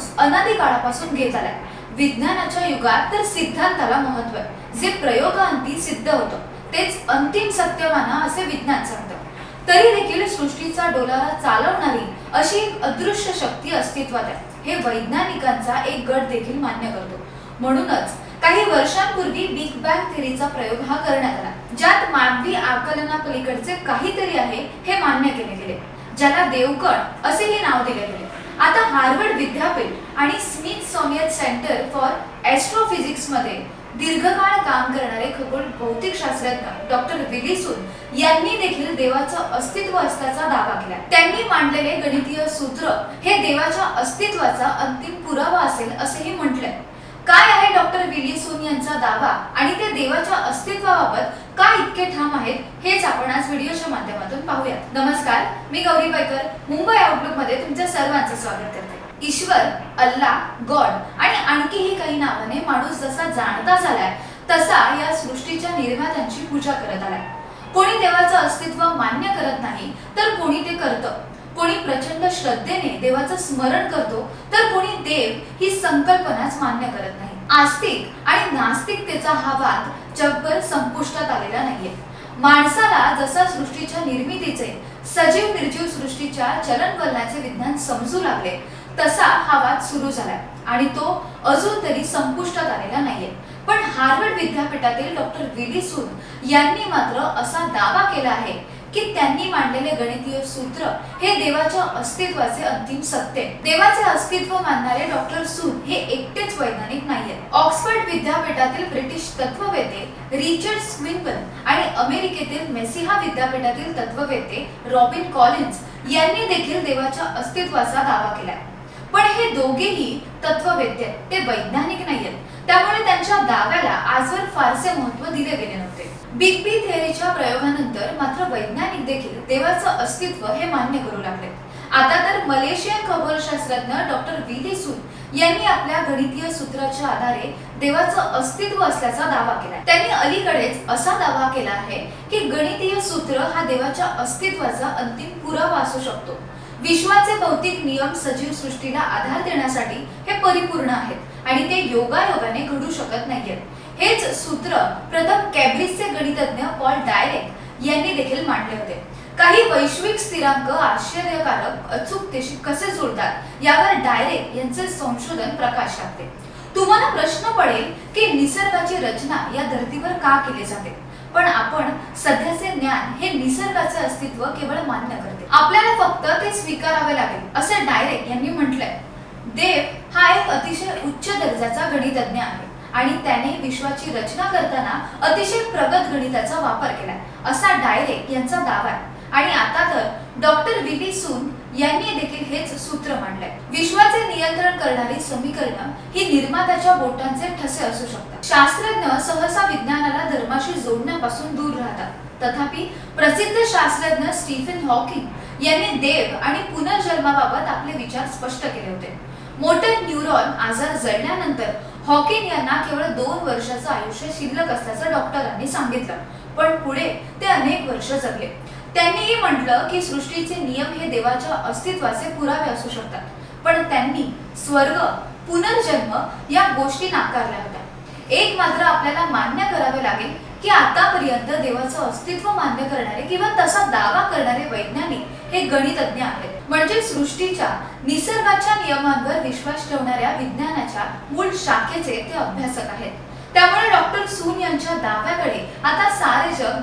जुन्यापासून घेत आलाय. विज्ञानाच्या युगात तर सिद्धांताला महत्त्व आहे. जे प्रयोगांती सिद्ध होतं तेच अंतिम सत्य माना असे विज्ञान सांगतं. तरी देखील सृष्टीचा डोलारा चालवणारी अशी एक अदृश्य शक्ती अस्तित्वात आहे. हे वैज्ञानिकांचा एक गट देखील मान्य करतो. म्हणूनच काही वर्षांपूर्वी बिग बँग थेरीचा प्रयोग हा करण्यात आला. ज्यात मानवी आकलनापलीकडचे काहीतरी आहे हे मान्य केले गेले. ज्याला देवकण असेही नाव दिले गेले. आता हार्वर्ड विद्यापीठ आणि स्मिथ सोमियत सेंटर फॉर ॲस्ट्रोफिजिक्समध्ये दीर्घकाळ काम करणारे खगोल भौतिक शास्त्रज्ञ डॉक्टर विलिसून यांनी देखील देवाचं अस्तित्व असल्याचा दावा केला. त्यांनी मांडलेले गणितीय सूत्र हे देवाच्या अस्तित्वाचा अंतिम पुरावा असेल असेही म्हटलंय. काय आहे डॉक्टर विलिसून यांचा दावा आणि ते देवाच्या अस्तित्वाबाबत का इतके ठाम आहेत हेच आपण आज व्हिडिओच्या माध्यमातून पाहूयात. नमस्कार मी गौरी पैकर मुंबई आउटलुकमध्ये तुमच्या सर्वांचे स्वागत करते. ईश्वर अल्ला गॉड आणि आणखीही काही नावाने माणूस जसा जाणता झालाय तसा या सृष्टीच्या निर्मात्यांची पूजा करत आलाय. कोणी देवाचं अस्तित्व मान्य करत नाही तर कोणी ते करतं. कोणी प्रचंड श्रद्धेने देवाचं स्मरण करतो तर कोणी देव ही संकल्पनाच मान्य करत नाही. आस्तिक आणि नास्तिकतेचा हा वाद जगभर संपुष्टात आलेला नाहीये. माणसाला जसा सृष्टीच्या निर्मितीचे सजीव निर्जीव सृष्टीच्या चलनवलनाचे विज्ञान समजू लागले तसा हा वाद सुरू झालाय. आणि तो अजून तरी संपुष्टात आलेला नाहीये. पण हार्वर्ड विद्यापीठातील डॉक्टर विली सून यांनी मात्र असा दावा केला आहे की त्यांनी मांडलेले गणितीय सूत्र हे देवाच्या अस्तित्वाचे अंतिम सत्य. देवाचे अस्तित्व मानणारे डॉक्टर सून हे एकटेच वैज्ञानिक नाहीयेत. ऑक्सफर्ड विद्यापीठातील ब्रिटिश तत्ववेते रिचर्ड स्विनबन आणि अमेरिकेतील मेसिहा विद्यापीठातील तत्ववेते रॉबिन कॉलिन्स यांनी देखील देवाच्या अस्तित्वाचा दावा केलाय. पण हे दोघेही तत्ववेत्य ते वैज्ञानिक नाहीयेत. त्यामुळे त्यांच्या दाव्याला आजवर फारसे महत्त्व दिले गेले नव्हते. बिग बी थेअरीच्या प्रयोगानं मात्र वैज्ञानिक देखील देवाचं अस्तित्व हे मान्य करू लागले. आता तर मलेशियन खगोलशास्त्रज्ञ डॉक्टर विली सून यांनी आपल्या गणितीय सूत्राच्या आधारे देवाचं अस्तित्व असल्याचा दावा केला त्यांनी अलीकडेच असा दावा केला आहे की गणितीय सूत्र हा देवाच्या अस्तित्वाचा अंतिम पुरावा असू शकतो. विश्वाचे भौतिक नियम सजीव सृष्टीला आधार देण्यासाठी हे परिपूर्ण आहेत आणि ते योगायोगाने घडू शकत नाहीयेत. हेच सूत्र प्रथम कॅब्रिजचे गणितज्ञ पॉल डायरेक्ट यांनी देखील मांडले होते. काही वैश्विक स्थिरांक आश्चर्यकारक अचूकतेशी कसे जुळतात यावर डायरेक्ट यांचे संशोधन प्रकाश टाकते. तुम्हाला प्रश्न पडेल की निसर्गाची रचना या धर्तीवर का केली जाते? पण आपण सध्याचे ज्ञान हे निसर्गाचे अस्तित्व केवळ मान्य करते. आपल्याला फक्त ते स्वीकारावे लागेल असे डायरेक्ट यांनी म्हटलंय. देव हा एक अतिशय उच्च दर्जाचा गणितज्ञ आहे. आणि त्याने विश्वाची रचना करताना अतिशय प्रगत गणिताचा वापर केला असा डायरेक्ट यांचा दावा आहे. आणि आता तर डॉक्टर विली सून यांनी देखील हेच सूत्र मांडलंय. विश्वाचे नियंत्रण करणारी समीकरण ही निर्मात्याच्या बोटांचे ठसे असू शकतात. शास्त्रज्ञ सहसा विज्ञानाला धर्माशी जोडण्यापासून दूर राहतात. तथापि प्रसिद्ध शास्त्रज्ञ स्टीफन हॉकिंग यांनी देव आणि पुनर्जन्माबाबत आपले विचार स्पष्ट केले होते. मोटर न्यूरॉन आजार जळल्यानंतर हॉकिंग यांना केवळ दोन वर्षाचं आयुष्य शिल्लक असल्याचं डॉक्टरांनी सांगितलं. पण पुढे ते अनेक वर्ष जगले. त्यांनीही म्हटलं की सृष्टीचे नियम हे देवाच्या अस्तित्वाचे पुरावे असू शकतात. पण त्यांनी स्वर्ग पुनर्जन्म या गोष्टी नाकारल्या होत्या. एक मात्र आपल्याला मान्य करावे की आतापर्यंत देवाचं अस्तित्व मान्य करणारे किंवा तसा दावा करणारे वैज्ञानिक हे गणितज्ञ आहेत. म्हणजे सृष्टीच्या निसर्गाच्या नियमांवर विश्वास ठेवणाऱ्या विज्ञानाच्या मूळ शाखेचे ते अभ्यासक आहेत. त्यामुळे डॉक्टर सून यांच्या दाव्याकडे आता सारे जग